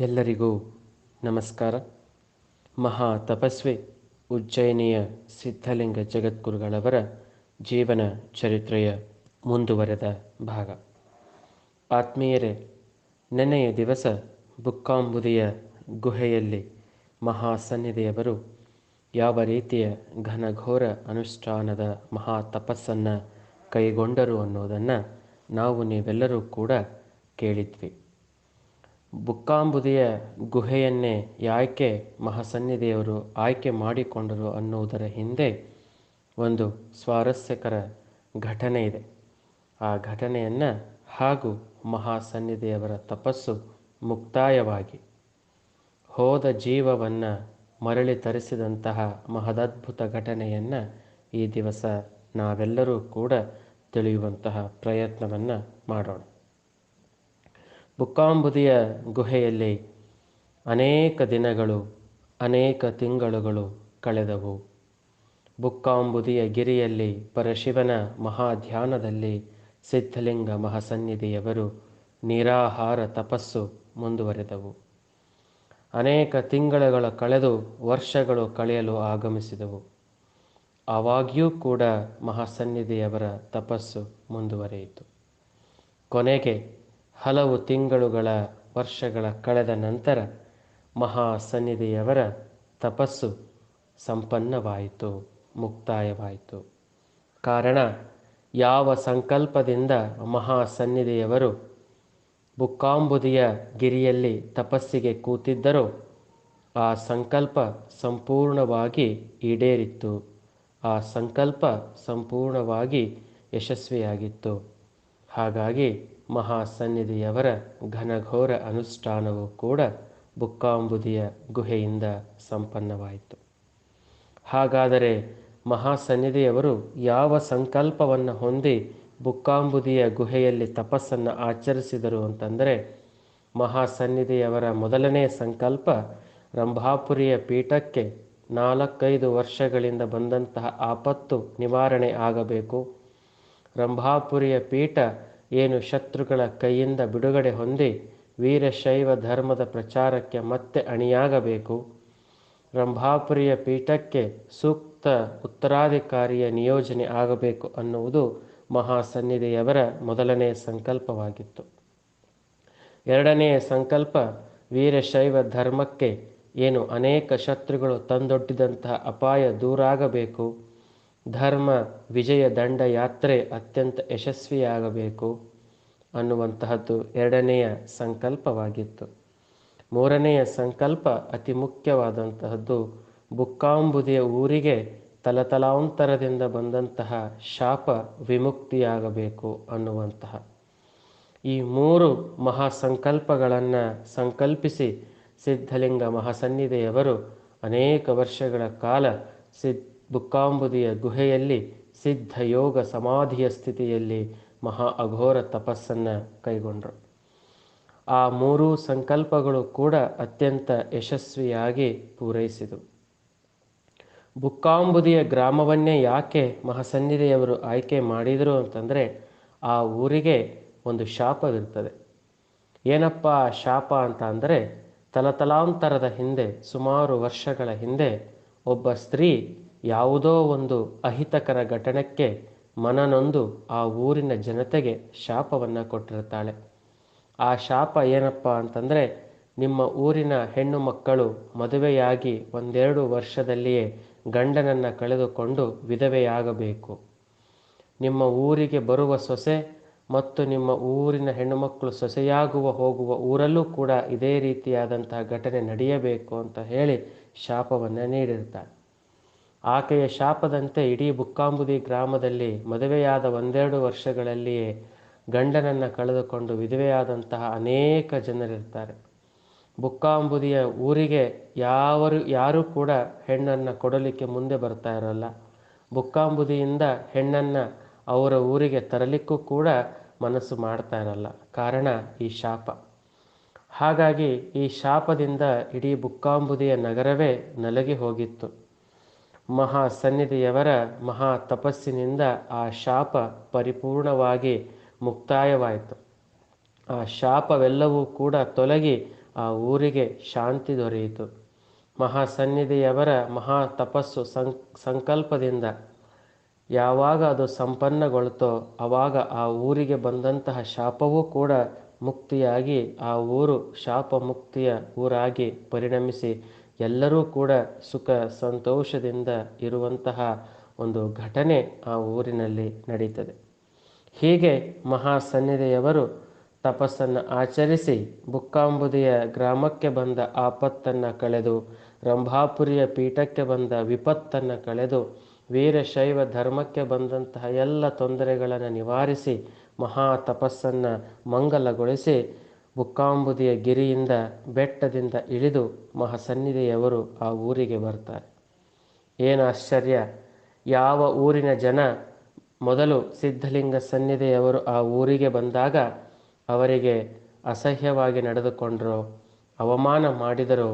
ಎಲ್ಲರಿಗೂ ನಮಸ್ಕಾರ. ಮಹಾ ತಪಸ್ವಿ ಉಜ್ಜಯಿನಿಯ ಸಿದ್ಧಲಿಂಗ ಜಗದ್ಗುರುಗಳವರ ಜೀವನ ಚರಿತ್ರೆಯ ಮುಂದುವರೆದ ಭಾಗ. ಆತ್ಮೀಯರೇ, ನೆನೆಯ ದಿವಸ ಬುಕ್ಕಾಂಬುದಿಯ ಗುಹೆಯಲ್ಲಿ ಮಹಾಸನ್ನಿಧಿಯವರು ಯಾವ ರೀತಿಯ ಘನಘೋರ ಅನುಷ್ಠಾನದ ಮಹಾ ತಪಸ್ಸನ್ನು ಕೈಗೊಂಡರು ಅನ್ನೋದನ್ನು ನಾವು ನೀವೆಲ್ಲರೂ ಕೂಡ ಕೇಳಿದ್ವಿ. ಬುಕ್ಕಾಂಬುದಿಯ ಗುಹೆಯನ್ನೇ ಯಾಕೆ ಮಹಾಸನ್ನಿಧಿಯವರು ಆಯ್ಕೆ ಮಾಡಿಕೊಂಡರು ಅನ್ನುವುದರ ಹಿಂದೆ ಒಂದು ಸ್ವಾರಸ್ಯಕರ ಘಟನೆ ಇದೆ. ಆ ಘಟನೆಯನ್ನು ಹಾಗೂ ಮಹಾಸನ್ನಿಧಿಯವರ ತಪಸ್ಸು ಮುಕ್ತಾಯವಾಗಿ ಹೋದ ಜೀವವನ್ನು ಮರಳಿ ತರಿಸಿದಂತಹ ಮಹದದ್ಭುತ ಘಟನೆಯನ್ನು ಈ ದಿವಸ ನಾವೆಲ್ಲರೂ ಕೂಡ ತಿಳಿಯುವಂತಹ ಪ್ರಯತ್ನವನ್ನು ಮಾಡೋಣ. ಬುಕ್ಕಾಂಬುದಿಯ ಗುಹೆಯಲ್ಲಿ ಅನೇಕ ದಿನಗಳು, ಅನೇಕ ತಿಂಗಳುಗಳು ಕಳೆದವು. ಬುಕ್ಕಾಂಬುದಿಯ ಗಿರಿಯಲ್ಲಿ ಪರಶಿವನ ಮಹಾಧ್ಯಾನದಲ್ಲಿ ಸಿದ್ಧಲಿಂಗ ಮಹಾಸನ್ನಿಧಿಯವರು ನಿರಾಹಾರ ತಪಸ್ಸು ಮುಂದುವರೆದವು. ಅನೇಕ ತಿಂಗಳುಗಳು ಕಳೆದು ವರ್ಷಗಳು ಕಳೆಯಲು ಆಗಮಿಸಿದವು. ಆವಾಗಿಯೂ ಕೂಡ ಮಹಾಸನ್ನಿಧಿಯವರ ತಪಸ್ಸು ಮುಂದುವರೆಯಿತು. ಕೊನೆಗೆ ಹಲವು ತಿಂಗಳುಗಳ ವರ್ಷಗಳ ಕಳೆದ ನಂತರ ಮಹಾಸನ್ನಿಧಿಯವರ ತಪಸ್ಸು ಸಂಪನ್ನವಾಯಿತು, ಮುಕ್ತಾಯವಾಯಿತು. ಕಾರಣ, ಯಾವ ಸಂಕಲ್ಪದಿಂದ ಮಹಾಸನ್ನಿಧಿಯವರು ಬುಕ್ಕಾಂಬುದಿಯ ಗಿರಿಯಲ್ಲಿ ತಪಸ್ಸಿಗೆ ಕೂತಿದ್ದರೋ, ಆ ಸಂಕಲ್ಪ ಸಂಪೂರ್ಣವಾಗಿ ಈಡೇರಿತ್ತು. ಆ ಸಂಕಲ್ಪ ಸಂಪೂರ್ಣವಾಗಿ ಯಶಸ್ವಿಯಾಗಿತ್ತು. ಹಾಗಾಗಿ ಮಹಾಸನ್ನಿಧಿಯವರ ಘನಘೋರ ಅನುಷ್ಠಾನವು ಕೂಡ ಬುಕ್ಕಾಂಬುದಿಯ ಗುಹೆಯಿಂದ ಸಂಪನ್ನವಾಯಿತು. ಹಾಗಾದರೆ ಮಹಾಸನ್ನಿಧಿಯವರು ಯಾವ ಸಂಕಲ್ಪವನ್ನು ಹೊಂದಿ ಬುಕ್ಕಾಂಬುದಿಯ ಗುಹೆಯಲ್ಲಿ ತಪಸ್ಸನ್ನು ಆಚರಿಸಿದರು ಅಂತಂದರೆ, ಮಹಾಸನ್ನಿಧಿಯವರ ಮೊದಲನೇ ಸಂಕಲ್ಪ ರಂಭಾಪುರಿಯ ಪೀಠಕ್ಕೆ ನಾಲ್ಕೈದು ವರ್ಷಗಳಿಂದ ಬಂದಂತಹ ಆಪತ್ತು ನಿವಾರಣೆ ಆಗಬೇಕು. ರಂಭಾಪುರಿಯ ಪೀಠ ಏನು ಶತ್ರುಗಳ ಕೈಯಿಂದ ಬಿಡುಗಡೆ ಹೊಂದಿ ವೀರಶೈವ ಧರ್ಮದ ಪ್ರಚಾರಕ್ಕೆ ಮತ್ತೆ ಅಣಿಯಾಗಬೇಕು. ರಂಭಾಪುರಿಯ ಪೀಠಕ್ಕೆ ಸೂಕ್ತ ಉತ್ತರಾಧಿಕಾರಿಯ ನಿಯೋಜನೆ ಆಗಬೇಕು ಅನ್ನುವುದು ಮಹಾಸನ್ನಿಧಿಯವರ ಮೊದಲನೆಯ ಸಂಕಲ್ಪವಾಗಿತ್ತು. ಎರಡನೆಯ ಸಂಕಲ್ಪ ವೀರಶೈವ ಧರ್ಮಕ್ಕೆ ಏನು ಅನೇಕ ಶತ್ರುಗಳು ತಂದೊಡ್ಡಿದಂತಹ ಅಪಾಯ ದೂರಾಗಬೇಕು. ಧರ್ಮ, ವಿಜಯ, ದಂಡ, ಯಾತ್ರೆ ಅತ್ಯಂತ ಯಶಸ್ವಿಯಾಗಬೇಕು ಅನ್ನುವಂತಹದ್ದು ಎರಡನೆಯ ಸಂಕಲ್ಪವಾಗಿತ್ತು. ಮೂರನೆಯ ಸಂಕಲ್ಪ ಅತಿ ಮುಖ್ಯವಾದಂತಹದ್ದು ಬುಕ್ಕಾಂಬುದಿಯ ಊರಿಗೆ ತಲತಲಾಂತರದಿಂದ ಬಂದಂತಹ ಶಾಪ ವಿಮುಕ್ತಿಯಾಗಬೇಕು ಅನ್ನುವಂತಹ. ಈ ಮೂರು ಮಹಾಸಂಕಲ್ಪಗಳನ್ನು ಸಂಕಲ್ಪಿಸಿ ಸಿದ್ಧಲಿಂಗ ಮಹಾಸನ್ನಿಧಿಯವರು ಅನೇಕ ವರ್ಷಗಳ ಕಾಲ ಸಿದ್ ಬುಕ್ಕಾಂಬುದಿಯ ಗುಹೆಯಲ್ಲಿ ಸಿದ್ಧ ಯೋಗ ಸಮಾಧಿಯ ಸ್ಥಿತಿಯಲ್ಲಿ ಮಹಾ ಅಘೋರ ತಪಸ್ಸನ್ನು ಕೈಗೊಂಡರು. ಆ ಮೂರೂ ಸಂಕಲ್ಪಗಳು ಕೂಡ ಅತ್ಯಂತ ಯಶಸ್ವಿಯಾಗಿ ಪೂರೈಸಿದವು ಬುಕ್ಕಾಂಬುದಿಯ ಗ್ರಾಮವನ್ನೇ ಯಾಕೆ ಮಹಾಸನ್ನಿಧಿಯವರು ಆಯ್ಕೆ ಮಾಡಿದರು ಅಂತಂದರೆ ಆ ಊರಿಗೆ ಒಂದು ಶಾಪವಿರ್ತದೆ. ಏನಪ್ಪ ಶಾಪ ಅಂತ ಅಂದರೆ ತಲತಲಾಂತರದ ಹಿಂದೆ ಸುಮಾರು ವರ್ಷಗಳ ಹಿಂದೆ ಒಬ್ಬ ಸ್ತ್ರೀ ಯಾವುದೋ ಒಂದು ಅಹಿತಕರ ಘಟನೆಗೆ ಮನನೊಂದು ಆ ಊರಿನ ಜನತೆಗೆ ಶಾಪವನ್ನು ಕೊಟ್ಟಿರ್ತಾಳೆ ಆ ಶಾಪ ಏನಪ್ಪ ಅಂತಂದರೆ ನಿಮ್ಮ ಊರಿನ ಹೆಣ್ಣು ಮಕ್ಕಳು ಮದುವೆಯಾಗಿ ಒಂದೆರಡು ವರ್ಷದಲ್ಲಿಯೇ ಗಂಡನನ್ನು ಕಳೆದುಕೊಂಡು ವಿಧವೆಯಾಗಬೇಕು. ನಿಮ್ಮ ಊರಿಗೆ ಬರುವ ಸೊಸೆ ಮತ್ತು ನಿಮ್ಮ ಊರಿನ ಹೆಣ್ಣುಮಕ್ಕಳು ಸೊಸೆಯಾಗುವ ಹೋಗುವ ಊರಲ್ಲೂ ಕೂಡ ಇದೇ ರೀತಿಯಾದಂತಹ ಘಟನೆ ನಡೆಯಬೇಕು ಅಂತ ಹೇಳಿ ಶಾಪವನ್ನು ನೀಡಿರ್ತಾಳೆ ಆಕೆಯ ಶಾಪದಂತೆ ಇಡೀ ಬುಕ್ಕಾಂಬುದಿ ಗ್ರಾಮದಲ್ಲಿ ಮದುವೆಯಾದ ಒಂದೆರಡು ವರ್ಷಗಳಲ್ಲಿಯೇ ಗಂಡನನ್ನು ಕಳೆದುಕೊಂಡು ವಿಧವೆಯಾದಂತಹ ಅನೇಕ ಜನರಿರ್ತಾರೆ. ಬುಕ್ಕಾಂಬುದಿಯ ಊರಿಗೆ ಯಾವರು, ಯಾರೂ ಕೂಡ ಹೆಣ್ಣನ್ನು ಕೊಡಲಿಕ್ಕೆ ಮುಂದೆ ಬರ್ತಾ ಇರಲ್ಲ. ಬುಕ್ಕಾಂಬುದಿಯಿಂದ ಹೆಣ್ಣನ್ನು ಅವರ ಊರಿಗೆ ತರಲಿಕ್ಕೂ ಕೂಡ ಮನಸ್ಸು ಮಾಡ್ತಾ ಇರಲ್ಲ. ಕಾರಣ ಈ ಶಾಪ. ಹಾಗಾಗಿ ಈ ಶಾಪದಿಂದ ಇಡೀ ಬುಕ್ಕಾಂಬುದಿಯ ನಗರವೇ ನಲಗಿ ಹೋಗಿತ್ತು. ಮಹಾ ಸನ್ನಿಧಿಯವರ ಮಹಾ ತಪಸ್ಸಿನಿಂದ ಆ ಶಾಪ ಪರಿಪೂರ್ಣವಾಗಿ ಮುಕ್ತಾಯವಾಯಿತು. ಆ ಶಾಪವೆಲ್ಲವೂ ಕೂಡ ತೊಲಗಿ ಆ ಊರಿಗೆ ಶಾಂತಿ ದೊರೆಯಿತು. ಮಹಾಸನ್ನಿಧಿಯವರ ಮಹಾ ತಪಸ್ಸು ಸಂ, ಸಂಕಲ್ಪದಿಂದ ಯಾವಾಗ ಅದು ಸಂಪನ್ನಗೊಳ್ತೋ ಆವಾಗ ಆ ಊರಿಗೆ ಬಂದಂತಹ ಶಾಪವೂ ಕೂಡ ಮುಕ್ತಿಯಾಗಿ ಆ ಊರು ಶಾಪ ಮುಕ್ತಿಯ ಊರಾಗಿ ಪರಿಣಮಿಸಿ ಎಲ್ಲರೂ ಕೂಡ ಸುಖ ಸಂತೋಷದಿಂದ ಇರುವಂತಹ ಒಂದು ಘಟನೆ ಆ ಊರಿನಲ್ಲಿ ನಡೀತದೆ. ಹೀಗೆ ಮಹಾಸನ್ನಿಧಿಯವರು ತಪಸ್ಸನ್ನು ಆಚರಿಸಿ ಬುಕ್ಕಾಂಬುದಿಯ ಗ್ರಾಮಕ್ಕೆ ಬಂದ ಆಪತ್ತನ್ನು ಕಳೆದು, ರಂಭಾಪುರಿಯ ಪೀಠಕ್ಕೆ ಬಂದ ವಿಪತ್ತನ್ನು ಕಳೆದು ವೀರಶೈವ ಧರ್ಮಕ್ಕೆ ಬಂದಂತಹ ಎಲ್ಲ ತೊಂದರೆಗಳನ್ನು ನಿವಾರಿಸಿ ಮಹಾ ತಪಸ್ಸನ್ನು ಮಂಗಲಗೊಳಿಸಿ ಬುಕ್ಕಾಂಬುದಿಯ ಗಿರಿಯಿಂದ ಬೆಟ್ಟದಿಂದ ಇಳಿದು ಮಹಾಸನ್ನಿಧಿಯವರು ಆ ಊರಿಗೆ ಬರ್ತಾರೆ. ಏನು ಆಶ್ಚರ್ಯ, ಯಾವ ಊರಿನ ಜನ ಮೊದಲು ಸಿದ್ಧಲಿಂಗ ಸನ್ನಿಧಿಯವರು ಆ ಊರಿಗೆ ಬಂದಾಗ ಅವರಿಗೆ ಅಸಹ್ಯವಾಗಿ ನಡೆದುಕೊಂಡರೋ, ಅವಮಾನ ಮಾಡಿದರು,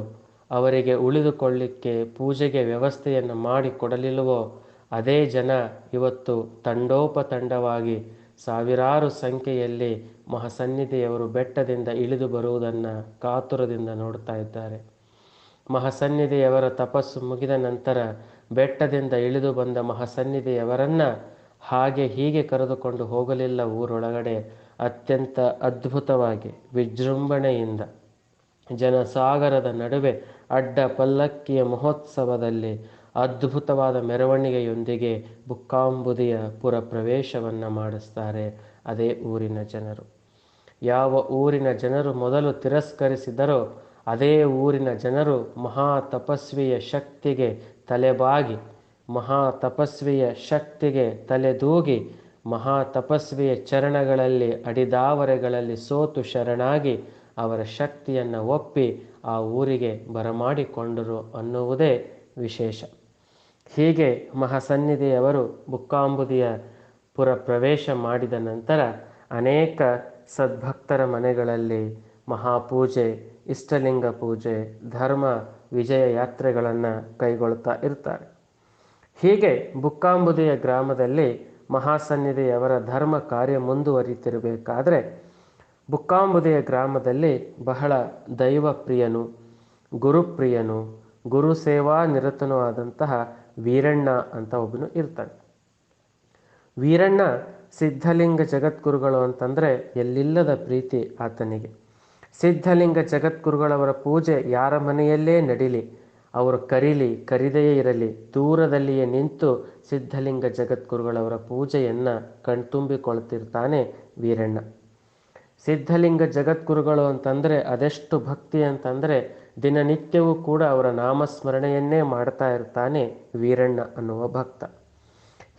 ಅವರಿಗೆ ಉಳಿದುಕೊಳ್ಳಿಕ್ಕೆ ಪೂಜೆಗೆ ವ್ಯವಸ್ಥೆಯನ್ನು ಮಾಡಿ ಕೊಡಲಿಲ್ಲವೋ ಅದೇ ಜನ ಇವತ್ತು ತಂಡೋಪತಂಡವಾಗಿ ಸಾವಿರಾರು ಸಂಖ್ಯೆಯಲ್ಲಿ ಮಹಾಸನ್ನಿಧಿಯವರು ಬೆಟ್ಟದಿಂದ ಇಳಿದು ಬರುವುದನ್ನು ಕಾತುರದಿಂದ ನೋಡ್ತಾ ಇದ್ದಾರೆ. ಮಹಾಸನ್ನಿಧಿಯವರ ತಪಸ್ಸು ಮುಗಿದ ನಂತರ ಬೆಟ್ಟದಿಂದ ಇಳಿದು ಬಂದ ಮಹಾಸನ್ನಿಧಿಯವರನ್ನು ಹಾಗೆ ಹೀಗೆ ಕರೆದುಕೊಂಡು ಹೋಗಲಿಲ್ಲ ಊರೊಳಗಡೆ ಅತ್ಯಂತ ಅದ್ಭುತವಾಗಿ ವಿಜೃಂಭಣೆಯಿಂದ. ಜನಸಾಗರದ ನಡುವೆ ಅಡ್ಡ ಪಲ್ಲಕ್ಕಿಯ ಮಹೋತ್ಸವದಲ್ಲಿ ಅದ್ಭುತವಾದ ಮೆರವಣಿಗೆಯೊಂದಿಗೆ ಬುಕ್ಕಾಂಬುದಿಯ ಪುರ ಪ್ರವೇಶವನ್ನು ಮಾಡಿಸ್ತಾರೆ ಅದೇ ಊರಿನ ಜನರು. ಯಾವ ಊರಿನ ಜನರು ಮೊದಲು ತಿರಸ್ಕರಿಸಿದರೋ ಅದೇ ಊರಿನ ಜನರು ಮಹಾ ತಪಸ್ವಿಯ ಶಕ್ತಿಗೆ ತಲೆಬಾಗಿ ಮಹಾ ತಪಸ್ವಿಯ ಶಕ್ತಿಗೆ ತಲೆದೂಗಿ ಮಹಾ ತಪಸ್ವಿಯ ಚರಣಗಳಲ್ಲಿ ಅಡಿದಾವರೆಗಳಲ್ಲಿ ಸೋತು ಶರಣಾಗಿ ಅವರ ಶಕ್ತಿಯನ್ನು ಒಪ್ಪಿ ಆ ಊರಿಗೆ ಬರಮಾಡಿಕೊಂಡರು ಅನ್ನುವುದೇ ವಿಶೇಷ. ಹೀಗೆ ಮಹಾಸನ್ನಿಧಿಯವರು ಬುಕ್ಕಾಂಬುದಿಯ ಪುರ ಪ್ರವೇಶ ಮಾಡಿದ ನಂತರ ಅನೇಕ ಸದ್ಭಕ್ತರ ಮನೆಗಳಲ್ಲಿ ಮಹಾಪೂಜೆ, ಇಷ್ಟಲಿಂಗ ಪೂಜೆ, ಧರ್ಮ ವಿಜಯ ಯಾತ್ರೆಗಳನ್ನು ಕೈಗೊಳ್ತಾ ಇರ್ತಾರೆ. ಹೀಗೆ ಬುಕ್ಕಾಂಬುದಿಯ ಗ್ರಾಮದಲ್ಲಿ ಮಹಾಸನ್ನಿಧಿಯವರ ಧರ್ಮ ಕಾರ್ಯ ಮುಂದುವರಿತಿರಬೇಕಾದ್ರೆ ಬುಕ್ಕಾಂಬುದಿಯ ಗ್ರಾಮದಲ್ಲಿ ಬಹಳ ದೈವಪ್ರಿಯನು, ಗುರುಪ್ರಿಯನು ಗುರು ಸೇವಾ ನಿರತನೂ ಆದಂತಹ ವೀರಣ್ಣ ಅಂತ ಒಬ್ಬನು ಇರ್ತಾನೆ. ವೀರಣ್ಣ ಸಿದ್ಧಲಿಂಗ ಜಗದ್ಗುರುಗಳು ಅಂತಂದರೆ ಎಲ್ಲಿಲ್ಲದ ಪ್ರೀತಿ ಆತನಿಗೆ. ಸಿದ್ಧಲಿಂಗ ಜಗದ್ಗುರುಗಳವರ ಪೂಜೆ ಯಾರ ಮನೆಯಲ್ಲೇ ನಡೀಲಿ, ಅವರು ಕರೀಲಿ ಕರಿದೆಯೇ ಇರಲಿ, ದೂರದಲ್ಲಿಯೇ ನಿಂತು ಸಿದ್ಧಲಿಂಗ ಜಗದ್ಗುರುಗಳವರ ಪೂಜೆಯನ್ನು ಕಣ್ತುಂಬಿಕೊಳ್ತಿರ್ತಾನೆ ವೀರಣ್ಣ. ಸಿದ್ಧಲಿಂಗ ಜಗದ್ಗುರುಗಳು ಅಂತಂದರೆ ಅದೆಷ್ಟು ಭಕ್ತಿ ಅಂತಂದರೆ ದಿನನಿತ್ಯವೂ ಕೂಡ ಅವರ ನಾಮಸ್ಮರಣೆಯನ್ನೇ ಮಾಡ್ತಾ ಇರ್ತಾನೆ ವೀರಣ್ಣ ಅನ್ನುವ ಭಕ್ತ.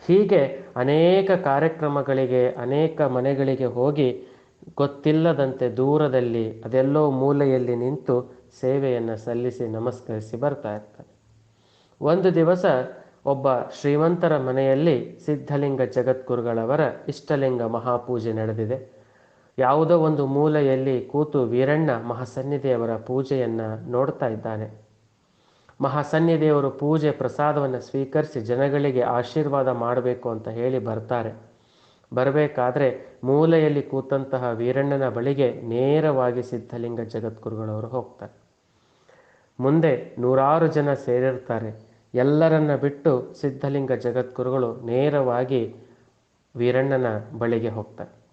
ಹೀಗೆ ಅನೇಕ ಕಾರ್ಯಕ್ರಮಗಳಿಗೆ, ಅನೇಕ ಮನೆಗಳಿಗೆ ಹೋಗಿ ಗೊತ್ತಿಲ್ಲದಂತೆ ದೂರದಲ್ಲಿ, ಅದೆಲ್ಲೋ ಮೂಲೆಯಲ್ಲಿ ನಿಂತು ಸೇವೆಯನ್ನು ಸಲ್ಲಿಸಿ ನಮಸ್ಕರಿಸಿ ಬರ್ತಾ ಇರ್ತಾನೆ. ಒಂದು ದಿವಸ ಒಬ್ಬ ಶ್ರೀಮಂತರ ಮನೆಯಲ್ಲಿ ಸಿದ್ಧಲಿಂಗ ಜಗದ್ಗುರುಗಳವರ ಇಷ್ಟಲಿಂಗ ಮಹಾಪೂಜೆ ನಡೆದಿದೆ. ಯಾವುದೋ ಒಂದು ಮೂಲೆಯಲ್ಲಿ ಕೂತು ವೀರಣ್ಣ ಮಹಾಸನ್ನಿದೇವರ ಪೂಜೆಯನ್ನು ನೋಡ್ತಾ ಇದ್ದಾನೆ. ಮಹಾಸನ್ನಿದೇವರು ಪೂಜೆ ಪ್ರಸಾದವನ್ನು ಸ್ವೀಕರಿಸಿ ಜನಗಳಿಗೆ ಆಶೀರ್ವಾದ ಮಾಡಬೇಕು ಅಂತ ಹೇಳಿ ಬರ್ತಾರೆ. ಬರಬೇಕಾದ್ರೆ ಮೂಲೆಯಲ್ಲಿ ಕೂತಂತಹ ವೀರಣ್ಣನ ಬಳಿಗೆ ನೇರವಾಗಿ ಸಿದ್ಧಲಿಂಗ ಜಗದ್ಗುರುಗಳವರು ಹೋಗ್ತಾರೆ. ಮುಂದೆ ನೂರಾರು ಜನ ಸೇರಿರ್ತಾರೆ. ಎಲ್ಲರನ್ನ ಬಿಟ್ಟು ಸಿದ್ಧಲಿಂಗ ಜಗದ್ಗುರುಗಳು ನೇರವಾಗಿ ವೀರಣ್ಣನ ಬಳಿಗೆ ಹೋಗ್ತಾರೆ.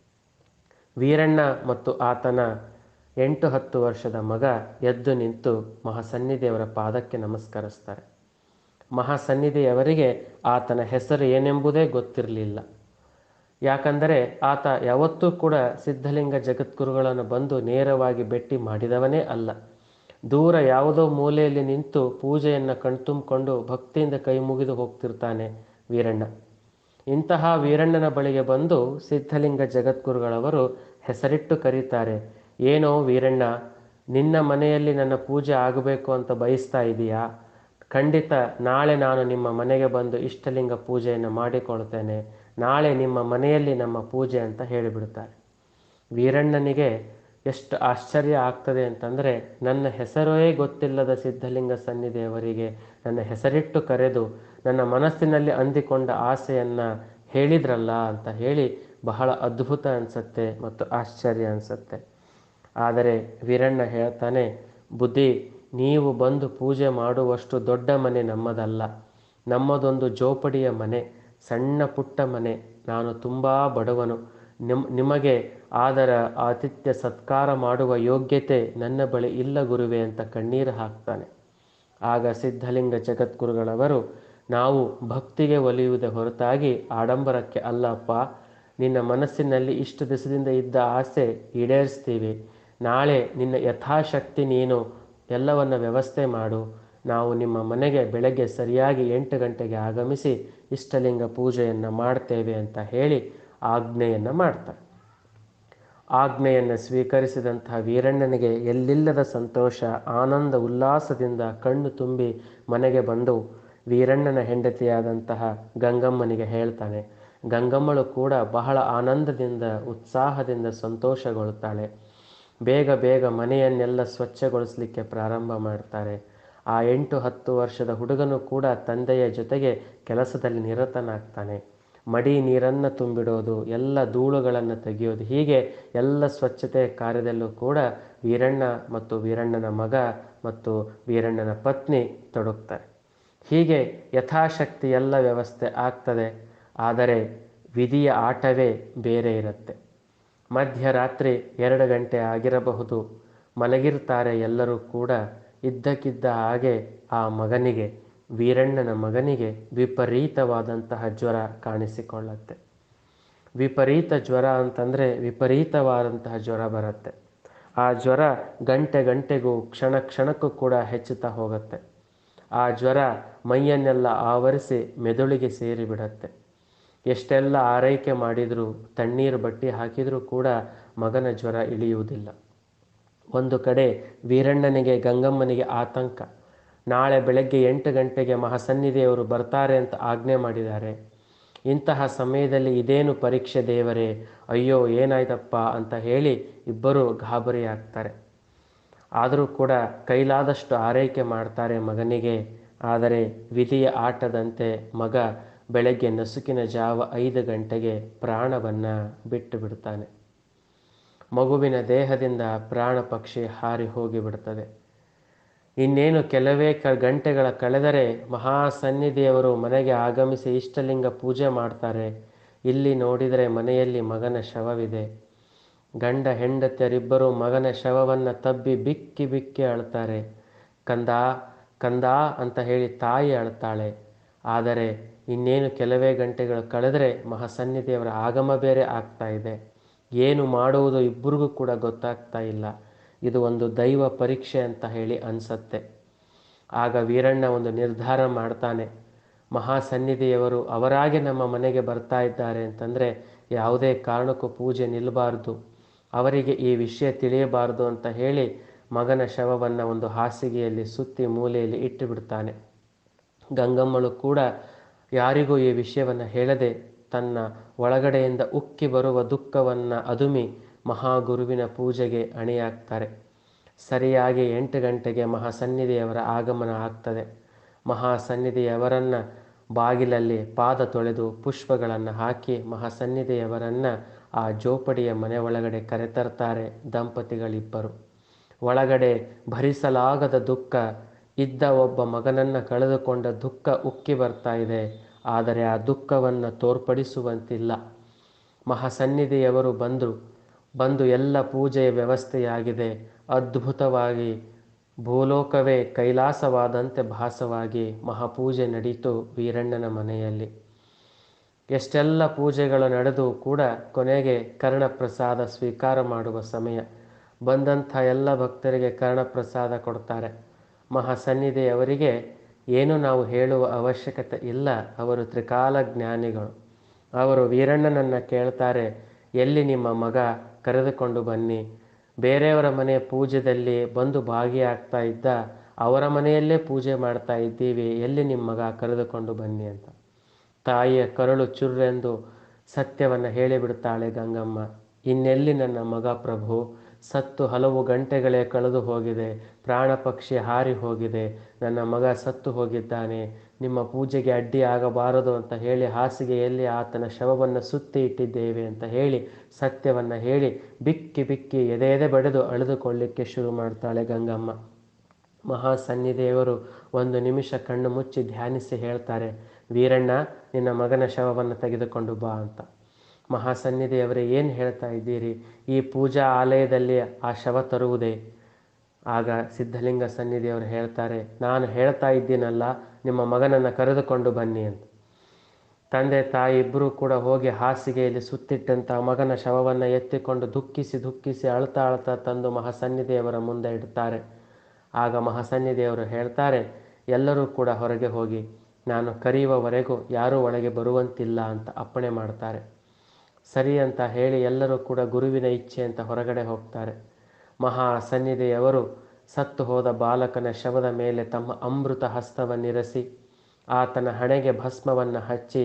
ವೀರಣ್ಣ ಮತ್ತು ಆತನ ಎಂಟು ಹತ್ತು ವರ್ಷದ ಮಗ ಎದ್ದು ನಿಂತು ಮಹಾಸನ್ನಿಧಿಯವರ ಪಾದಕ್ಕೆ ನಮಸ್ಕರಿಸ್ತಾರೆ. ಮಹಾಸನ್ನಿಧಿಯವರಿಗೆ ಆತನ ಹೆಸರು ಏನೆಂಬುದೇ ಗೊತ್ತಿರಲಿಲ್ಲ. ಯಾಕಂದರೆ ಆತ ಯಾವತ್ತೂ ಕೂಡ ಸಿದ್ಧಲಿಂಗ ಜಗದ್ಗುರುಗಳನ್ನು ಬಂದು ನೇರವಾಗಿ ಭೇಟಿ ಮಾಡಿದವನೇ ಅಲ್ಲ. ದೂರ ಯಾವುದೋ ಮೂಲೆಯಲ್ಲಿ ನಿಂತು ಪೂಜೆಯನ್ನು ಕಣ್ತುಂಬಿಕೊಂಡು ಭಕ್ತಿಯಿಂದ ಕೈ ಮುಗಿದು ಹೋಗ್ತಿರ್ತಾನೆ ವೀರಣ್ಣ. ಇಂತಹ ವೀರಣ್ಣನ ಬಳಿಗೆ ಬಂದು ಸಿದ್ಧಲಿಂಗ ಜಗದ್ಗುರುಗಳವರು ಹೆಸರಿಟ್ಟು ಕರೀತಾರೆ, ಏನೋ ವೀರಣ್ಣ, ನಿನ್ನ ಮನೆಯಲ್ಲಿ ನನ್ನ ಪೂಜೆ ಆಗಬೇಕು ಅಂತ ಬಯಸ್ತಾ ಇದೆಯಾ? ಖಂಡಿತ ನಾಳೆ ನಾನು ನಿಮ್ಮ ಮನೆಗೆ ಬಂದು ಇಷ್ಟಲಿಂಗ ಪೂಜೆಯನ್ನು ಮಾಡಿಕೊಳ್ತೇನೆ. ನಾಳೆ ನಿಮ್ಮ ಮನೆಯಲ್ಲಿ ನಮ್ಮ ಪೂಜೆ ಅಂತ ಹೇಳಿಬಿಡ್ತಾರೆ ವೀರಣ್ಣನಿಗೆ ಎಷ್ಟು ಆಶ್ಚರ್ಯ ಆಗ್ತದೆ ಅಂತಂದರೆ, ನನ್ನ ಹೆಸರೇ ಗೊತ್ತಿಲ್ಲದ ಸಿದ್ಧಲಿಂಗ ಸನ್ನಿಧಿಯವರಿಗೆ ನನ್ನ ಹೆಸರಿಟ್ಟು ಕರೆದು ನನ್ನ ಮನಸ್ಸಿನಲ್ಲಿ ಅಂದಿಕೊಂಡ ಆಸೆಯನ್ನು ಹೇಳಿದ್ರಲ್ಲ ಅಂತ ಹೇಳಿ ಬಹಳ ಅದ್ಭುತ ಅನಿಸುತ್ತೆ ಮತ್ತು ಆಶ್ಚರ್ಯ ಅನಿಸುತ್ತೆ. ಆದರೆ ವೀರಣ್ಣ ಹೇಳ್ತಾನೆ, ಬುದ್ಧಿ, ನೀವು ಬಂದು ಪೂಜೆ ಮಾಡುವಷ್ಟು ದೊಡ್ಡ ಮನೆ ನಮ್ಮದಲ್ಲ. ನಮ್ಮದೊಂದು ಜೋಪಡಿಯ ಮನೆ, ಸಣ್ಣ ಪುಟ್ಟ ಮನೆ. ನಾನು ತುಂಬ ಬಡವನು. ನಿಮ್, ನಿಮಗೆ ಆದರ ಆತಿಥ್ಯ ಸತ್ಕಾರ ಮಾಡುವ ಯೋಗ್ಯತೆ ನನ್ನ ಬಳಿ ಇಲ್ಲ ಗುರುವೆ ಅಂತ ಕಣ್ಣೀರು ಹಾಕ್ತಾನೆ. ಆಗ ಸಿದ್ಧಲಿಂಗ ಜಗದ್ಗುರುಗಳವರು, ನಾವು ಭಕ್ತಿಗೆ ಒಲಿಯುವುದೇ ಹೊರತಾಗಿ ಆಡಂಬರಕ್ಕೆ ಅಲ್ಲಪ್ಪ, ನಿನ್ನ ಮನಸ್ಸಿನಲ್ಲಿ ಇಷ್ಟು ದಿವಸದಿಂದ ಇದ್ದ ಆಸೆ ಈಡೇರಿಸ್ತೀವಿ. ನಾಳೆ ನಿನ್ನ ಯಥಾಶಕ್ತಿ ನೀನು ಎಲ್ಲವನ್ನ ವ್ಯವಸ್ಥೆ ಮಾಡು. ನಾವು ನಿಮ್ಮ ಮನೆಗೆ ಬೆಳಗ್ಗೆ ಸರಿಯಾಗಿ ಎಂಟು ಗಂಟೆಗೆ ಆಗಮಿಸಿ ಇಷ್ಟಲಿಂಗ ಪೂಜೆಯನ್ನು ಮಾಡ್ತೇವೆ ಅಂತ ಹೇಳಿ ಆಜ್ಞೆಯನ್ನು ಮಾಡ್ತಾರೆ. ಆಜ್ಞೆಯನ್ನು ಸ್ವೀಕರಿಸಿದಂತಹ ವೀರಣ್ಣನಿಗೆ ಎಲ್ಲಿಲ್ಲದ ಸಂತೋಷ, ಆನಂದ, ಉಲ್ಲಾಸದಿಂದ ಕಣ್ಣು ತುಂಬಿ ಮನೆಗೆ ಬಂದು ವೀರಣ್ಣನ ಹೆಂಡತಿಯಾದಂತಹ ಗಂಗಮ್ಮನಿಗೆ ಹೇಳ್ತಾನೆ. ಗಂಗಮ್ಮಳು ಕೂಡ ಬಹಳ ಆನಂದದಿಂದ, ಉತ್ಸಾಹದಿಂದ ಸಂತೋಷಗೊಳ್ತಾಳೆ ಬೇಗ ಬೇಗ ಮನೆಯನ್ನೆಲ್ಲ ಸ್ವಚ್ಛಗೊಳಿಸಲಿಕ್ಕೆ ಪ್ರಾರಂಭ ಮಾಡ್ತಾರೆ. ಆ ಎಂಟು ಹತ್ತು ವರ್ಷದ ಹುಡುಗನು ಕೂಡ ತಂದೆಯ ಜೊತೆಗೆ ಕೆಲಸದಲ್ಲಿ ನಿರತನಾಗ್ತಾನೆ. ಮಡಿ ನೀರನ್ನು ತುಂಬಿಡೋದು, ಎಲ್ಲ ಧೂಳುಗಳನ್ನು ತೆಗೆಯೋದು, ಹೀಗೆ ಎಲ್ಲ ಸ್ವಚ್ಛತೆ ಕಾರ್ಯದಲ್ಲೂ ಕೂಡ ವೀರಣ್ಣ ಮತ್ತು ವೀರಣ್ಣನ ಮಗ ಮತ್ತು ವೀರಣ್ಣನ ಪತ್ನಿ ತೊಡಗ್ತಾರೆ. ಹೀಗೆ ಯಥಾಶಕ್ತಿ ಎಲ್ಲ ವ್ಯವಸ್ಥೆ ಆಗ್ತದೆ, ಆದರೆ ವಿಧಿಯ ಆಟವೇ ಬೇರೆ ಇರುತ್ತೆ. ಮಧ್ಯರಾತ್ರಿ ಎರಡು ಗಂಟೆ ಆಗಿರಬಹುದು, ಮಲಗಿರ್ತಾರೆ ಎಲ್ಲರೂ ಕೂಡ, ಇದ್ದಕ್ಕಿದ್ದ ಹಾಗೆ ಆ ಮಗನಿಗೆ ವೀರಣ್ಣನ ಮಗನಿಗೆ ವಿಪರೀತವಾದಂತಹ ಜ್ವರ ಕಾಣಿಸಿಕೊಳ್ಳುತ್ತೆ. ವಿಪರೀತ ಜ್ವರ ಅಂತಂದರೆ ವಿಪರೀತವಾದಂತಹ ಜ್ವರ ಬರುತ್ತೆ. ಆ ಜ್ವರ ಗಂಟೆ ಗಂಟೆಗೂ ಕ್ಷಣ ಕ್ಷಣಕ್ಕೂ ಕೂಡ ಹೆಚ್ಚುತ್ತಾ ಹೋಗುತ್ತೆ. ಆ ಜ್ವರ ಮೈಯನ್ನೆಲ್ಲ ಆವರಿಸಿ ಮೆದುಳಿಗೆ ಸೇರಿಬಿಡತ್ತೆ. ಎಷ್ಟೆಲ್ಲ ಆರೈಕೆ ಮಾಡಿದರೂ, ತಣ್ಣೀರು ಬಟ್ಟಿ ಹಾಕಿದರೂ ಕೂಡ ಮಗನ ಜ್ವರ ಇಳಿಯುವುದಿಲ್ಲ. ಒಂದು ಕಡೆ ವೀರಣ್ಣನಿಗೆ, ಗಂಗಮ್ಮನಿಗೆ ಆತಂಕ. ನಾಳೆ ಬೆಳಗ್ಗೆ ಎಂಟು ಗಂಟೆಗೆ ಮಹಾಸನ್ನಿಧಿಯವರು ಬರ್ತಾರೆ ಅಂತ ಆಜ್ಞೆ ಮಾಡಿದ್ದಾರೆ. ಇಂತಹ ಸಮಯದಲ್ಲಿ ಇದೇನು ಪರೀಕ್ಷೆ ದೇವರೇ? ಅಯ್ಯೋ, ಏನಾಯ್ತಪ್ಪ ಅಂತ ಹೇಳಿ ಇಬ್ಬರು ಗಾಬರಿ ಆಗ್ತಾರೆ ಆದರೂ ಕೂಡ ಕೈಲಾದಷ್ಟು ಆರೈಕೆ ಮಾಡ್ತಾರೆ ಮಗನಿಗೆ. ಆದರೆ ವಿಧಿಯ ಆಟದಂತೆ ಮಗ ಬೆಳಗ್ಗೆ ನಸುಕಿನ ಜಾವ ಐದು ಗಂಟೆಗೆ ಪ್ರಾಣವನ್ನು ಬಿಟ್ಟು ಬಿಡ್ತಾನೆ. ಮಗುವಿನ ದೇಹದಿಂದ ಪ್ರಾಣ ಪಕ್ಷಿ ಹಾರಿ ಹೋಗಿಬಿಡ್ತದೆ ಇನ್ನೇನು ಕೆಲವೇ ಕ ಗಂಟೆಗಳ ಕಳೆದರೆ ಮಹಾಸನ್ನಿಧಿಯವರು ಮನೆಗೆ ಆಗಮಿಸಿ ಇಷ್ಟಲಿಂಗ ಪೂಜೆ ಮಾಡ್ತಾರೆ. ಇಲ್ಲಿ ನೋಡಿದರೆ ಮನೆಯಲ್ಲಿ ಮಗನ ಶವವಿದೆ. ಗಂಡ ಹೆಂಡತಿಯರಿಬ್ಬರು ಮಗನ ಶವವನ್ನು ತಬ್ಬಿ ಬಿಕ್ಕಿ ಬಿಕ್ಕಿ ಅಳ್ತಾರೆ. ಕಂದ ಕಂದ ಅಂತ ಹೇಳಿ ತಾಯಿ ಅಳ್ತಾಳೆ. ಆದರೆ ಇನ್ನೇನು ಕೆಲವೇ ಗಂಟೆಗಳು ಕಳೆದರೆ ಮಹಾಸನ್ನಿಧಿಯವರ ಆಗಮ ಬೇರೆ ಆಗ್ತಾ ಇದೆ. ಏನು ಮಾಡುವುದು ಇಬ್ಬರಿಗೂ ಕೂಡ ಗೊತ್ತಾಗ್ತಾ ಇಲ್ಲ. ಇದು ಒಂದು ದೈವ ಪರೀಕ್ಷೆ ಅಂತ ಹೇಳಿ ಅನಿಸತ್ತೆ. ಆಗ ವೀರಣ್ಣ ಒಂದು ನಿರ್ಧಾರ ಮಾಡ್ತಾನೆ ಮಹಾಸನ್ನಿಧಿಯವರು ಅವರಾಗೆ ನಮ್ಮ ಮನೆಗೆ ಬರ್ತಾ ಇದ್ದಾರೆ ಅಂತಂದರೆ ಯಾವುದೇ ಕಾರಣಕ್ಕೂ ಪೂಜೆ ನಿಲ್ಲಬಾರ್ದು ಅವರಿಗೆ ಈ ವಿಷಯ ತಿಳಿಯಬಾರದು ಅಂತ ಹೇಳಿ ಮಗನ ಶವವನ್ನು ಒಂದು ಹಾಸಿಗೆಯಲ್ಲಿ ಸುತ್ತಿ ಮೂಲೆಯಲ್ಲಿ ಇಟ್ಟು ಬಿಡ್ತಾನೆ. ಗಂಗಮ್ಮಳು ಕೂಡ ಯಾರಿಗೂ ಈ ವಿಷಯವನ್ನು ಹೇಳದೆ ತನ್ನ ಒಳಗಡೆಯಿಂದ ಉಕ್ಕಿ ಬರುವ ದುಃಖವನ್ನು ಅದುಮಿ ಮಹಾಗುರುವಿನ ಪೂಜೆಗೆ ಅಣಿಯಾಗ್ತಾರೆ. ಸರಿಯಾಗಿ ಎಂಟು ಗಂಟೆಗೆ ಮಹಾಸನ್ನಿಧಿಯವರ ಆಗಮನ ಆಗ್ತದೆ. ಮಹಾಸನ್ನಿಧಿಯವರನ್ನು ಬಾಗಿಲಲ್ಲಿ ಪಾದ ತೊಳೆದು ಪುಷ್ಪಗಳನ್ನು ಹಾಕಿ ಮಹಾಸನ್ನಿಧಿಯವರನ್ನು ಆ ಜೋಪಡಿಯ ಮನೆ ಒಳಗಡೆ ಕರೆತರ್ತಾರೆ ದಂಪತಿಗಳಿಬ್ಬರು. ಒಳಗಡೆ ಭರಿಸಲಾಗದ ದುಃಖ, ಇದ್ದ ಒಬ್ಬ ಮಗನನ್ನು ಕಳೆದುಕೊಂಡ ದುಃಖ ಉಕ್ಕಿ ಬರ್ತಾ ಇದೆ. ಆದರೆ ಆ ದುಃಖವನ್ನು ತೋರ್ಪಡಿಸುವಂತಿಲ್ಲ. ಮಹಾಸನ್ನಿಧಿಯವರು ಬಂದರು ಬಂದು ಎಲ್ಲ ಪೂಜೆಯ ವ್ಯವಸ್ಥೆಯಾಗಿದೆ. ಅದ್ಭುತವಾಗಿ ಭೂಲೋಕವೇ ಕೈಲಾಸವಾದಂತೆ ಭಾಸವಾಗಿ ಮಹಾಪೂಜೆ ನಡೀತು ವೀರಣ್ಣನ ಮನೆಯಲ್ಲಿ. ಎಷ್ಟೆಲ್ಲ ಪೂಜೆಗಳು ನಡೆದು ಕೂಡ ಕೊನೆಗೆ ಕರ್ಣಪ್ರಸಾದ ಸ್ವೀಕಾರ ಮಾಡುವ ಸಮಯ. ಬಂದಂಥ ಎಲ್ಲ ಭಕ್ತರಿಗೆ ಕರ್ಣಪ್ರಸಾದ ಕೊಡ್ತಾರೆ. ಮಹಾಸನ್ನಿಧಿಯವರಿಗೆ ಏನು ನಾವು ಹೇಳುವ ಅವಶ್ಯಕತೆ ಇಲ್ಲ. ಅವರು ತ್ರಿಕಾಲ ಜ್ಞಾನಿಗಳು ಅವರು ವೀರಣ್ಣನನ್ನು ಕೇಳ್ತಾರೆ ಎಲ್ಲಿ ನಿಮ್ಮ ಮಗ ಕರೆದುಕೊಂಡು ಬನ್ನಿ. ಬೇರೆಯವರ ಮನೆ ಪೂಜೆಯಲ್ಲಿ ಬಂದು ಭಾಗಿಯಾಗ್ತಾ ಇದ್ದ ಅವರ ಮನೆಯಲ್ಲೇ ಪೂಜೆ ಮಾಡ್ತಾ ಇದ್ದೀವಿ, ಎಲ್ಲಿ ನಿಮ್ಮ ಮಗ ಕರೆದುಕೊಂಡು ಬನ್ನಿ ಅಂತ. ತಾಯಿಯ ಕರುಳು ಚುರ್ರೆಂದು ಸತ್ಯವನ್ನು ಹೇಳಿಬಿಡ್ತಾಳೆ ಗಂಗಮ್ಮ. ಇನ್ನೆಲ್ಲಿ ನನ್ನ ಮಗ ಪ್ರಭು? ಸತ್ತು ಹಲವು ಗಂಟೆಗಳೇ ಕಳೆದು ಹೋಗಿದೆ. ಪ್ರಾಣ ಪಕ್ಷಿ ಹಾರಿ ಹೋಗಿದೆ. ನನ್ನ ಮಗ ಸತ್ತು ಹೋಗಿದ್ದಾನೆ. ನಿಮ್ಮ ಪೂಜೆಗೆ ಅಡ್ಡಿ ಆಗಬಾರದು ಅಂತ ಹೇಳಿ ಹಾಸಿಗೆಯಲ್ಲಿ ಆತನ ಶವವನ್ನು ಸುತ್ತಿ ಇಟ್ಟಿದ್ದೇವೆ ಅಂತ ಹೇಳಿ, ಸತ್ಯವನ್ನು ಹೇಳಿ ಬಿಕ್ಕಿ ಬಿಕ್ಕಿ ಎದೆ ಎದೆ ಬಡಿದು ಅಳೆದುಕೊಳ್ಳಿಕ್ಕೆ ಶುರು ಮಾಡ್ತಾಳೆ ಗಂಗಮ್ಮ. ಮಹಾಸನ್ನಿದೇವರು ಒಂದು ನಿಮಿಷ ಕಣ್ಣು ಮುಚ್ಚಿ ಧ್ಯಾನಿಸಿ ಹೇಳ್ತಾರೆ, ವೀರಣ್ಣ, ನಿನ್ನ ಮಗನ ಶವವನ್ನು ತೆಗೆದುಕೊಂಡು ಬಾ ಅಂತ. ಮಹಾಸನ್ನಿಧಿಯವರೇ, ಏನು ಹೇಳ್ತಾ ಇದ್ದೀರಿ? ಈ ಪೂಜಾ ಆಲಯದಲ್ಲಿ ಆ ಶವ ತರುವುದೇ? ಆಗ ಸಿದ್ಧಲಿಂಗ ಸನ್ನಿಧಿಯವರು ಹೇಳ್ತಾರೆ, ನಾನು ಹೇಳ್ತಾ ಇದ್ದೀನಲ್ಲ ನಿಮ್ಮ ಮಗನನ್ನು ಕರೆದುಕೊಂಡು ಬನ್ನಿ ಅಂತ. ತಂದೆ ತಾಯಿ ಇಬ್ಬರೂ ಕೂಡ ಹೋಗಿ ಹಾಸಿಗೆಯಲ್ಲಿ ಸುತ್ತಿಟ್ಟಂಥ ಮಗನ ಶವವನ್ನು ಎತ್ತಿಕೊಂಡು ದುಃಖಿಸಿ ದುಃಖಿಸಿ ಅಳ್ತಾ ಅಳ್ತಾ ತಂದು ಮಹಾಸನ್ನಿಧಿಯವರ ಮುಂದೆ ಇಡ್ತಾರೆ. ಆಗ ಮಹಾಸನ್ನಿಧಿಯವರು ಹೇಳ್ತಾರೆ, ಎಲ್ಲರೂ ಕೂಡ ಹೊರಗೆ ಹೋಗಿ, ನಾನು ಕರೆಯುವವರೆಗೂ ಯಾರೂ ಒಳಗೆ ಬರುವಂತಿಲ್ಲ ಅಂತ ಅಪ್ಪಣೆ ಮಾಡ್ತಾರೆ. ಸರಿ ಅಂತ ಹೇಳಿ ಎಲ್ಲರೂ ಕೂಡ ಗುರುವಿನ ಇಚ್ಛೆ ಅಂತ ಹೊರಗಡೆ ಹೋಗ್ತಾರೆ. ಮಹಾ ಸನ್ನಿಧಿಯವರು ಸತ್ತು ಹೋದ ಬಾಲಕನ ಶವದ ಮೇಲೆ ತಮ್ಮ ಅಮೃತ ಹಸ್ತವನ್ನಿರಸಿ, ಆತನ ಹಣೆಗೆ ಭಸ್ಮವನ್ನು ಹಚ್ಚಿ,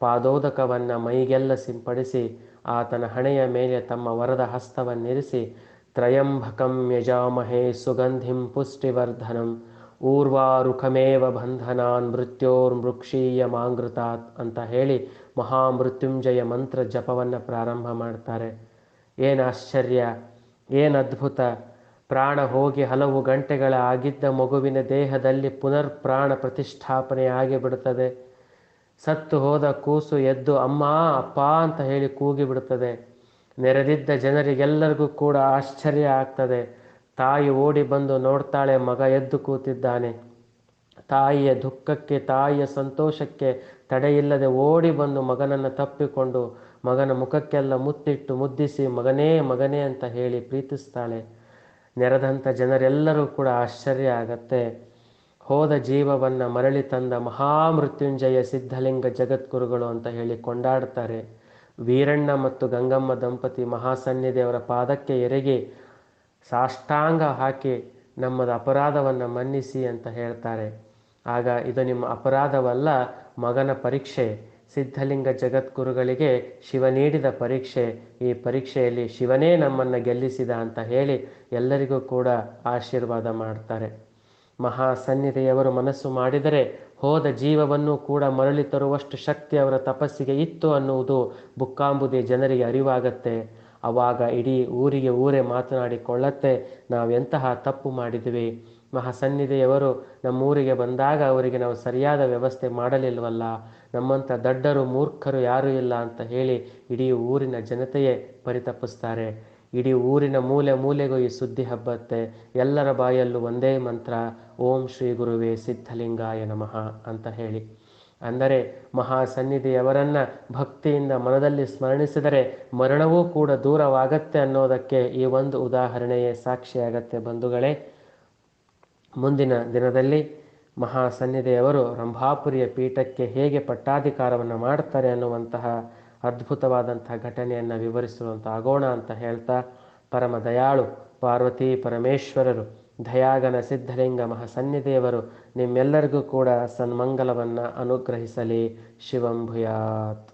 ಪಾದೋದಕವನ್ನು ಮೈಗೆಲ್ಲ ಸಿಂಪಡಿಸಿ, ಆತನ ಹಣೆಯ ಮೇಲೆ ತಮ್ಮ ವರದ ಹಸ್ತವನ್ನಿರಿಸಿ ತ್ರಯಂಭಕಂ ಯಜಾಮಹೇ ಸುಗಂಧಿಂ ಪುಷ್ಟಿವರ್ಧನಂ, ಊರ್ವಾರುಖಮೇವ ಬಂಧನಾನ್ ಮೃತ್ಯೋರ್ಮೃಕ್ಷೀಯ ಮಾಂಗೃತಾತ್ ಅಂತ ಹೇಳಿ ಮಹಾಮೃತ್ಯುಂಜಯ ಮಂತ್ರ ಜಪವನ್ನು ಪ್ರಾರಂಭ ಮಾಡ್ತಾರೆ. ಏನು ಆಶ್ಚರ್ಯ, ಏನು ಅದ್ಭುತ. ಪ್ರಾಣ ಹೋಗಿ ಹಲವು ಗಂಟೆಗಳ ಆಗಿದ್ದ ಮಗುವಿನ ದೇಹದಲ್ಲಿ ಪುನರ್ ಪ್ರಾಣ ಪ್ರತಿಷ್ಠಾಪನೆ ಆಗಿಬಿಡುತ್ತದೆ. ಸತ್ತು ಹೋದ ಕೂಸು ಎದ್ದು, ಅಮ್ಮ, ಅಪ್ಪ ಅಂತ ಹೇಳಿ ಕೂಗಿಬಿಡುತ್ತದೆ. ನೆರೆದಿದ್ದ ಜನರಿಗೆಲ್ಲರಿಗೂ ಕೂಡ ಆಶ್ಚರ್ಯ ಆಗ್ತದೆ. ತಾಯಿ ಓಡಿ ಬಂದು ನೋಡ್ತಾಳೆ ಮಗ ಎದ್ದು ಕೂತಿದ್ದಾನೆ. ತಾಯಿಯ ದುಃಖಕ್ಕೆ, ತಾಯಿಯ ಸಂತೋಷಕ್ಕೆ ತಡೆಯಿಲ್ಲದೆ ಓಡಿ ಬಂದು ಮಗನನ್ನು ತಪ್ಪಿಕೊಂಡು ಮಗನ ಮುಖಕ್ಕೆಲ್ಲ ಮುತ್ತಿಟ್ಟು ಮುದ್ದಿಸಿ, ಮಗನೇ ಮಗನೇ ಅಂತ ಹೇಳಿ ಪ್ರೀತಿಸ್ತಾಳೆ. ನೆರೆದಂಥ ಜನರೆಲ್ಲರೂ ಕೂಡ ಆಶ್ಚರ್ಯ ಆಗತ್ತೆ. ಹೋದ ಜೀವವನ್ನು ಮರಳಿ ತಂದ ಮಹಾಮೃತ್ಯುಂಜಯ ಸಿದ್ಧಲಿಂಗ ಜಗದ್ಗುರುಗಳು ಅಂತ ಹೇಳಿ ಕೊಂಡಾಡ್ತಾರೆ. ವೀರಣ್ಣ ಮತ್ತು ಗಂಗಮ್ಮ ದಂಪತಿ ಮಹಾಸನ್ನಿಧಿಯವರ ಪಾದಕ್ಕೆ ಎರಗಿ ಸಾಷ್ಟಾಂಗ ಹಾಕಿ ನಮ್ಮದು ಅಪರಾಧವನ್ನು ಮನ್ನಿಸಿ ಅಂತ ಹೇಳ್ತಾರೆ. ಆಗ ಇದು ನಿಮ್ಮ ಅಪರಾಧವಲ್ಲ, ಮಗನ ಪರೀಕ್ಷೆ. ಸಿದ್ಧಲಿಂಗ ಜಗದ್ಗುರುಗಳಿಗೆ ಶಿವ ನೀಡಿದ ಪರೀಕ್ಷೆ. ಈ ಪರೀಕ್ಷೆಯಲ್ಲಿ ಶಿವನೇ ನಮ್ಮನ್ನು ಗೆಲ್ಲಿಸಿದ ಅಂತ ಹೇಳಿ ಎಲ್ಲರಿಗೂ ಕೂಡ ಆಶೀರ್ವಾದ ಮಾಡ್ತಾರೆ. ಮಹಾ ಸನ್ನಿಧಿಯವರು ಮನಸ್ಸು ಮಾಡಿದರೆ ಹೋದ ಜೀವವನ್ನು ಕೂಡ ಮರಳಿ ತರುವಷ್ಟು ಶಕ್ತಿ ಅವರ ತಪಸ್ಸಿಗೆ ಇತ್ತು ಅನ್ನುವುದು ಬುಕ್ಕಾಂಬುದಿ ಜನರಿಗೆ ಅರಿವಾಗತ್ತೆ. ಆವಾಗ ಇಡೀ ಊರಿಗೆ ಊರೇ ಮಾತನಾಡಿಕೊಳ್ಳತ್ತೆ ನಾವೆಂತಹ ತಪ್ಪು ಮಾಡಿದ್ವಿ. ಮಹಾಸನ್ನಿಧಿಯವರು ನಮ್ಮೂರಿಗೆ ಬಂದಾಗ ಅವರಿಗೆ ನಾವು ಸರಿಯಾದ ವ್ಯವಸ್ಥೆ ಮಾಡಲಿಲ್ವಲ್ಲ. ನಮ್ಮಂಥ ದಡ್ಡರು, ಮೂರ್ಖರು ಯಾರೂ ಇಲ್ಲ ಅಂತ ಹೇಳಿ ಇಡೀ ಊರಿನ ಜನತೆಯೇ ಪರಿತಪಿಸ್ತಾರೆ. ಇಡೀ ಊರಿನ ಮೂಲೆ ಮೂಲೆಗೂ ಈ ಸುದ್ದಿ ಹಬ್ಬತ್ತೆ. ಎಲ್ಲರ ಬಾಯಲ್ಲೂ ಒಂದೇ ಮಂತ್ರ, ಓಂ ಶ್ರೀ ಗುರುವೇ ಸಿದ್ಧಲಿಂಗಾಯ ನಮಃ ಅಂತ ಹೇಳಿ. ಅಂದರೆ ಮಹಾ ಮಹಾಸನ್ನಿಧಿಯವರನ್ನ ಭಕ್ತಿಯಿಂದ ಮನದಲ್ಲಿ ಸ್ಮರಣಿಸಿದರೆ ಮರಣವೂ ಕೂಡ ದೂರವಾಗತ್ತೆ ಅನ್ನೋದಕ್ಕೆ ಈ ಒಂದು ಉದಾಹರಣೆಯೇ ಸಾಕ್ಷಿಯಾಗತ್ತೆ ಬಂಧುಗಳೇ. ಮುಂದಿನ ದಿನದಲ್ಲಿ ಮಹಾಸನ್ನಿಧಿಯವರು ರಂಭಾಪುರಿಯ ಪೀಠಕ್ಕೆ ಹೇಗೆ ಪಟ್ಟಾಧಿಕಾರವನ್ನು ಮಾಡ್ತಾರೆ ಅನ್ನುವಂತಹ ಅದ್ಭುತವಾದಂತಹ ಘಟನೆಯನ್ನು ವಿವರಿಸುವಂಥ ಆಗೋಣ ಅಂತ ಹೇಳ್ತಾ ಪರಮ ದಯಾಳು ಪಾರ್ವತಿ ಪರಮೇಶ್ವರರು, ದಯಾಗನ ಸಿದ್ಧಲಿಂಗ ಮಹಾಸನ್ನಿಧೇವರು ನಿಮ್ಮೆಲ್ಲರಿಗೂ ಕೂಡ ಸನ್ಮಂಗಲವನ್ನು ಅನುಗ್ರಹಿಸಲಿ. ಶಿವಂಭುಯಾತ್